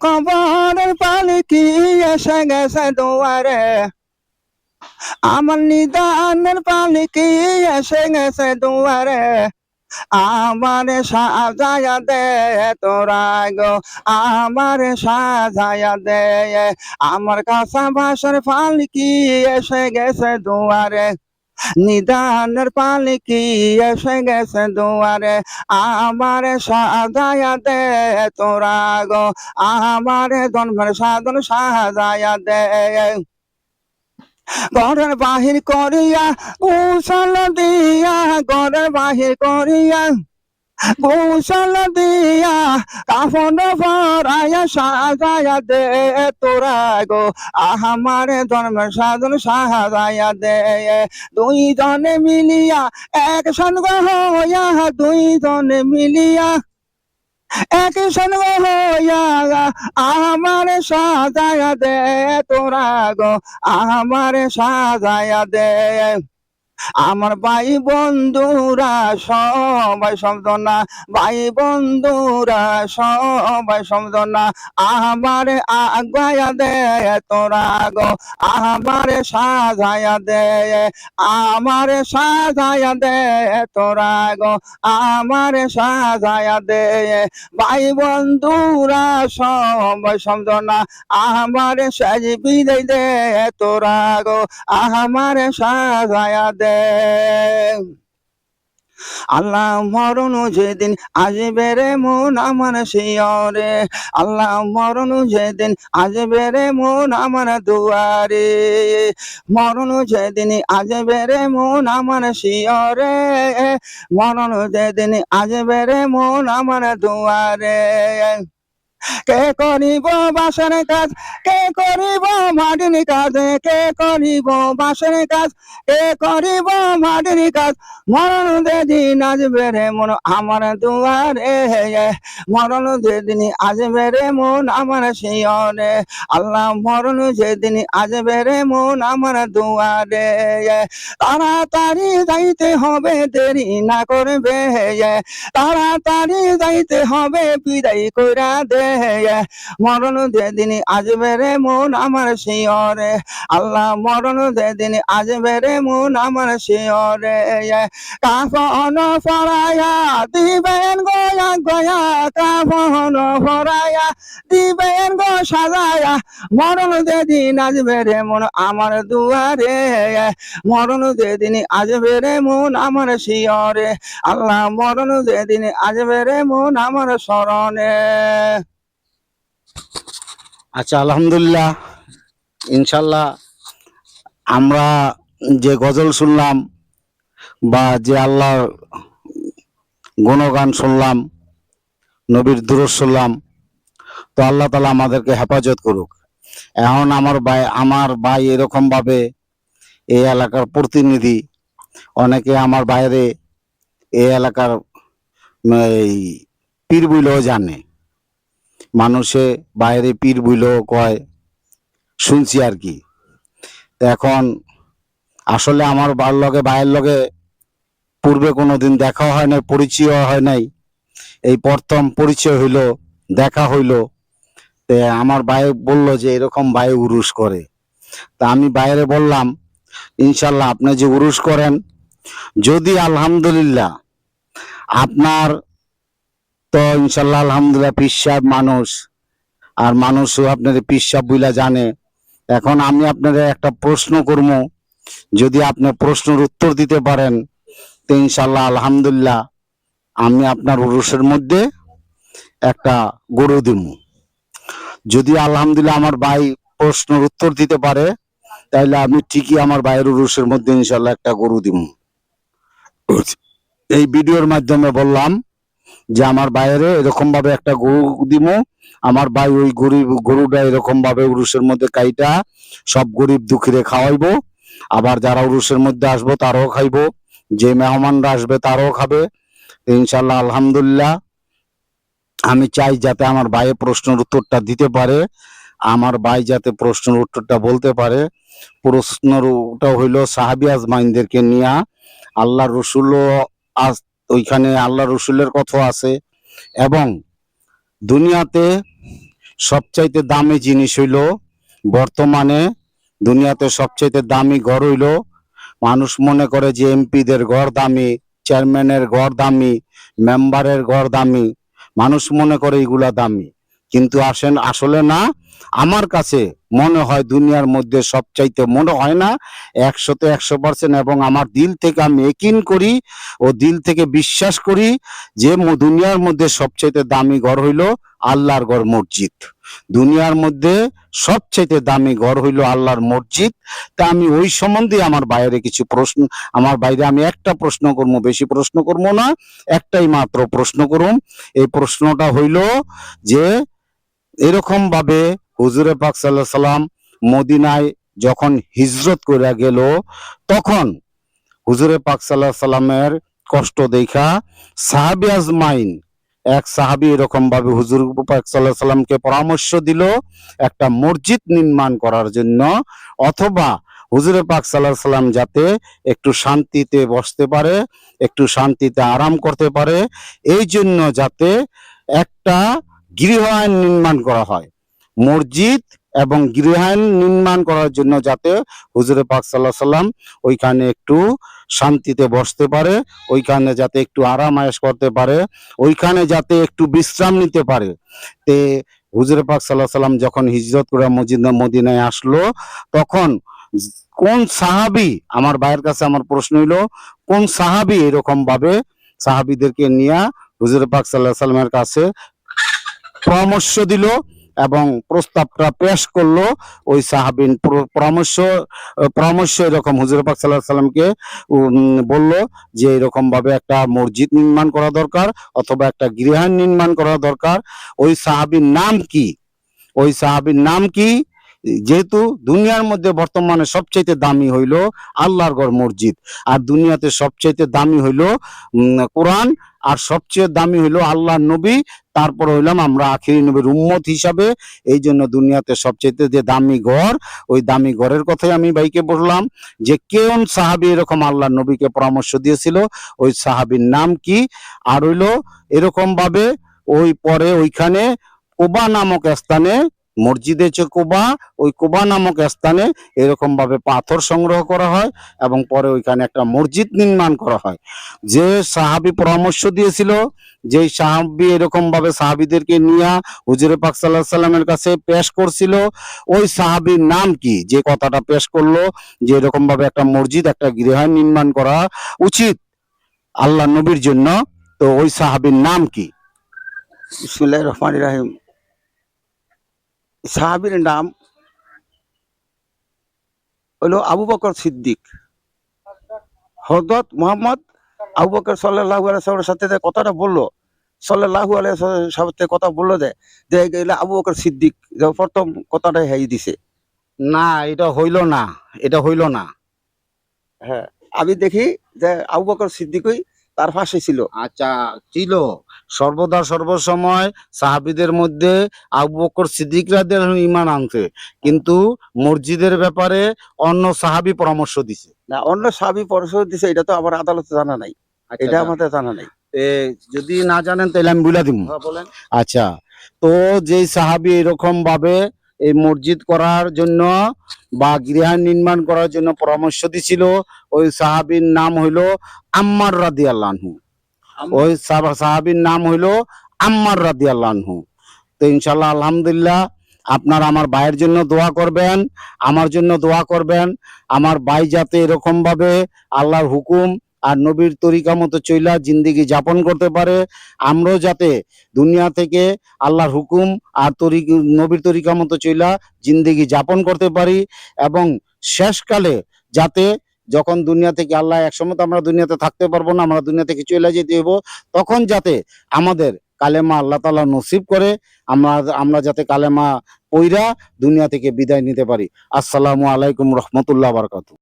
কবরের পালকি এসে গেছে দুয়ারে? আমার নিদানের পালকি এসে গেছে দুয়ারে? আমারে সাজায়া দে তোরা গো, আমারে সাজায়া দে। আমার কাঁচা বাসার পালকি এসে গেছে দুয়ারে? নিদানের পালকি এসে গেছে দুয়ারে? আমার সাজায়া দে তোরা গো, আমার জন্মের সাধন সাজায়া দে ঘরের বাহির করিয়া উসাল দিয়া, ঘরের বাহির করিয়া। কৌশল দিয়া কাফন ভরাইয়া সাজায়া দে তোরা গো। আমার জন্মের সাধন সাজায়া দে। দুই জনে মিলিয়া এক সঙ্গ হইয়া দুই জনে মিলিয়া এক সঙ্গ হইয়া আমার সাজায়া দে তোরা গো। আমার সাজায়া দে। আমার ভাই বন্ধুরা, সবাই সমদনা ভাই বন্ধুরা, সবাই সমদনা আমার আগায়া দে তোরা গো আমার সাজায়া দে, আমার সাজায়া দে তোরা গো, আমার সাজায়া দে। ভাই বন্ধুরা, সবাই সমদনা আমার সাজ বিদায় দে তোরা গো, আমার সাজায়া দে। আল্লাহ মরণ যেদিন আসবে রে মন আমার শিয়রে। আল্লাহ মরণ যেদিন আসবে রে মন আমার দুয়ারে। মরণ যেদিন আসবে রে মন আমার শিয়রে। মরণ যেদিন আসবে রে মন আমার দুয়ারে। কে করিব বাসের কাজ? কে করিব মাটির কাজ? কে করিব বাসের কাজ? কে করিব মাটির কাজ? মরণ যেদিন আসবে রে মন আমার দুয়ারে, মরণ যেদিন আসবে রে মন আমার শিয়রে, আল্লাহ মরণ যেদিন আসবে রে মন আমার দুয়ারে। তাড়াতাড়ি যাইতে হবে, দেরি না করবে, তাড়াতাড়ি যাইতে হবে, বিদায় কইরা দে। মরণ দে যেদিন আসবে রে মন আমার শিয়রে। আল্লাহ, মরণ দে যেদিন আসবে রে মন আমার শিয়রে। কাফন ফরায়া, দিবেন গয়া গয়া কাফন ফরায়া, দিবেন গো সাজায়া। মরণ যেদিন আসবে রে মন আমার দুয়ারে। মরণ দে যেদিন আসবে রে মন আমার শিয়রে। আল্লাহ, মরণ দে যেদিন আজ রে মন আমার স্মরণে আচ্ছা আলহামদুলিল্লাহ। ইনশাল্লাহ আমরা যে গজল শুনলাম বা যে আল্লাহর গুণগান শুনলাম, নবীর দূরস শুনলাম, তো আল্লাহ তালা আমাদেরকে হেফাজত করুক। এখন আমার ভাই আমার ভাই এরকমভাবে এই এলাকার প্রতিনিধি, অনেকে আমার বাইরে এই এলাকার এই পীর বইলেও জানে। মানুষে বাইরে পীর বইলেও কয়, শুনছি আর কি। এখন আসলে আমার বার লগে, ভাইয়ের লগে পূর্বে কোনো দিন দেখা হয় নাই পরিচয় হয় নাই। এই প্রথম পরিচয় হইল, দেখা হইল। তে আমার ভাই বলল যে এরকম ভাই উরুস করে। তা আমি বাইরে বললাম, ইনশাল্লাহ আপনি যে উরুস করেন, যদি আলহামদুলিল্লাহ আপনার তো ইনশাল্লাহ, আলহামদুলিল্লাহ, পীর সাহেব মানুষ। আর মানুষও আপনাদের পীর সাহেব বইলা জানে। এখন আমি আপনাদের একটা প্রশ্ন করব। যদি আপনি প্রশ্নের উত্তর দিতে পারেন, তো ইনশাল্লাহ, আলহামদুলিল্লাহ, আমি আপনার উরুষের মধ্যে একটা গরু দিব। যদি আলহামদুলিল্লাহ আমার ভাই প্রশ্নের উত্তর দিতে পারে তাহলে আমি ঠিকই আমার ভাইয়ের উরুষের মধ্যে ইনশাল্লাহ একটা গরু দিব। এই ভিডিওর মাধ্যমে বললাম যে আমার বাইরে এরকম ভাবে একটা গরু দিব আমার ভাই ওই গরিব গরুটা এরকম ভাবে উরুষের মধ্যে কাইটা, সব গরিব দুঃখীরে খাওয়াইবো। আবার যারা উরুষের মধ্যে আসব তারাও খাইবো, যে মেহমানরা আসবে তারাও খাবে। ইনশাল্লাহ, আলহামদুলিল্লাহ। আমি চাই যাতে আমার ভাইয়ের প্রশ্নের উত্তরটা দিতে পারে, আমার ভাই যাতে প্রশ্নের উত্তরটা বলতে পারে। প্রশ্নটা হইল সাহাবি আজমাইনদেরকে নিয়ে আল্লাহ রসুলও আজ ওইখানে আল্লাহ রসুলের কথা আছে। এবং দুনিয়াতে সবচাইতে দামি জিনিস হইল, বর্তমানে দুনিয়াতে সবচাইতে দামি ঘর হইল, মানুষ মনে করে যে এমপিদের ঘর দামি, চেয়ারম্যানের ঘর দামি, মেম্বারের ঘর দামি, মানুষ মনে করে এগুলা দামি। কিন্তু আসেন আসলে না, আমার কাছে মনে হয় দুনিয়ার মধ্যে সবচাইতে মনে হয় না, একশোতে একশো পার্সেন্ট এবং আমার দিল থেকে আমি একিন করি ও দিল থেকে বিশ্বাস করি যে দুনিয়ার মধ্যে সবচাইতে দামি ঘর হইল আল্লাহর ঘর মসজিদ। দুনিয়ার মধ্যে সবচাইতে দামি ঘর হইল আল্লাহর মসজিদ। তা আমি ওই সম্বন্ধে আমার বাইরে কিছু প্রশ্ন, আমার বাইরে আমি একটা প্রশ্ন করব, বেশি প্রশ্ন করব না, একটাই মাত্র প্রশ্ন করুম এই প্রশ্নটা হইল যে এরকম ভাবে হুজুরে পাক সাল্লাহ সাল্লাম মদিনায় যখন হিজরত করে গেল, তখন হুজুরে পাক সাল্লাহ সাল্লামের কষ্ট দেখা সাহাবি আজমাইন, এক সাহাবি এরকম ভাবে হুজুর পাক সাল্লাহ সাল্লামকে পরামর্শ দিল একটা মসজিদ নির্মাণ করার জন্য, অথবা হুজুরে পাক সাল্লাহ সাল্লাম যাতে একটু শান্তিতে বসতে পারে, একটু শান্তিতে আরাম করতে পারে, এই জন্য যাতে একটা গৃহায়ন নির্মাণ করা হয়। মসজিদ এবং গৃহায়ন নির্মাণ করার জন্য যাতে হুজুরে পাক সাল্লাহ সাল্লাম ওইখানে একটু শান্তিতে বসতে পারে, ওইখানে যাতে একটু আরাম আয়েশ করতে পারে, ওইখানে যাতে একটু বিশ্রাম নিতে পারে। তে হুজুরে পাক সাল্লাহ সাল্লাম যখন হিজরত করে মসজিদ মদিনায় আসলো, তখন কোন সাহাবি, আমার ভাইয়ের কাছে আমার প্রশ্ন হইল, কোন সাহাবি এরকম ভাবে সাহাবিদেরকে নিয়ে হুজুর পাক সাল্লাহ সাল্লামের কাছে পরামর্শ দিল এবং প্রস্তাবটা পেশ করল ওই সাহাবিন। প্র- পরামর্শ পরামর্শ এরকম হুজুর পাক সাল্লাহ সাল্লামকে বলল যে এরকম ভাবে একটা মসজিদ নির্মাণ করা দরকার অথবা একটা গৃহায়ণ নির্মাণ করা দরকার। ওই সাহাবির নাম কি? ওই সাহাবির নাম কি? যেহেতু দুনিয়ার মধ্যে বর্তমানে সবচাইতে দামি হইল আল্লাহর ঘর মসজিদ। আর দুনিয়াতে সবচাইতে দামি হইল কোরআন আর সবচেয়ে দামি হইল আল্লাহর নবী, তারপর হইলাম আমরা আখিরি নবীর উম্মত হিসাবে। এই জন্য দুনিয়াতে সবচেয়ে যে দামি ঘর, ওই দামি ঘরের কথাই আমি ভাইকে বললাম, যে কেউন সাহাবি এরকম আল্লাহর নবীকে পরামর্শ দিয়েছিল, ওই সাহাবির নাম কি? আর হইল এরকম ভাবে ওই পরে ওইখানে কোবা নামক স্থানে মসজিদে যে কোবা, ওই কোবা নামক স্থানে এরকম ভাবে পাথর সংগ্রহ করা হয় এবং পরে ওইখানে একটা মসজিদ নির্মাণ করা হয়। যে সাহাবি পরামর্শ দিয়েছিল যে সাহাবি এরকম ভাবে সাহাবিদেরকে নিয়ে হুজুরে পাক সাল্লাহ সাল্লামের কাছে পেশ করছিল, ওই সাহাবির নাম কি? যে কথাটা পেশ করল, যে এরকম ভাবে একটা মসজিদ, একটা গৃহ নির্মাণ করা উচিত আল্লাহ নবীর জন্য, তো ওই সাহাবির নাম কি? রহমান রাহিম। সাহাবির নাম হলো আবু বকর সিদ্দিক। হজরত মোহাম্মদ আবু বকর সাল্লাহ আলাইসাল্লামের সাথে কথাটা বলল সাল্লাহু আলাইসাল্লামের সাথে কথা বলল যে যে এগুলা আবু বকর সিদ্দিক প্রথম কথাটা হেই দিছে। না এটা হইল না এটা হইল না। হ্যাঁ আমি দেখি যে আবু বকর সিদ্দিকই তার পাশে ছিল। আচ্ছা ছিল। সর্বদা সর্বসময় সাহাবিদের মধ্যে আবু বকর সিদ্দিকরাদের ইমান আনছে। কিন্তু মসজিদের ব্যাপারে অন্য সাহাবি পরামর্শ দিছে। না অন্য সাহাবি পরামর্শ দিছে এটা তো আমার আদালতে জানা নাই। এটা আমাদের জানা নাই। যদি না জানেন তাহলে আমি বলে দিব। হ্যাঁ, আচ্ছা তো যেই সাহাবি এরকম ভাবে এই মসজিদ করার জন্য বা গৃহায়ণ নির্মাণ করার জন্য পরামর্শ দিছিল ওই সাহাবীর নাম হইল আম্মার রাদি আল্লাহু ওই সাহাব- সাহাবীর নাম হইল আম্মার রাদি আল্লাহু তো ইনশাল্লাহ আলহামদুলিল্লাহ, আপনার আমার ভাইয়ের জন্য দোয়া করবেন, আমার জন্য দোয়া করবেন। আমার ভাই যাতে এরকম ভাবে আল্লাহর হুকুম আর নবীর তরিকা মতো চইলা জিন্দিগি যাপন করতে পারে, আমরাও যাতে দুনিয়া থেকে আল্লাহর হুকুম আর তরিক নবীর তরিকা মতো চইলা জিন্দিগি যাপন করতে পারি এবং শেষকালে যাতে যখন দুনিয়া থেকে আল্লাহ একসময় তো আমরা দুনিয়াতে থাকতে পারব না, আমরা দুনিয়া থেকে চলে যেতে হইব, তখন যাতে আমাদের কালেমা আল্লাহ তাআলা নসিব করে, আমরা আমরা যাতে কালেমা পইরা দুনিয়া থেকে বিদায় নিতে পারি। আসসালামু আলাইকুম রহমতুল্লাহ বারকাতু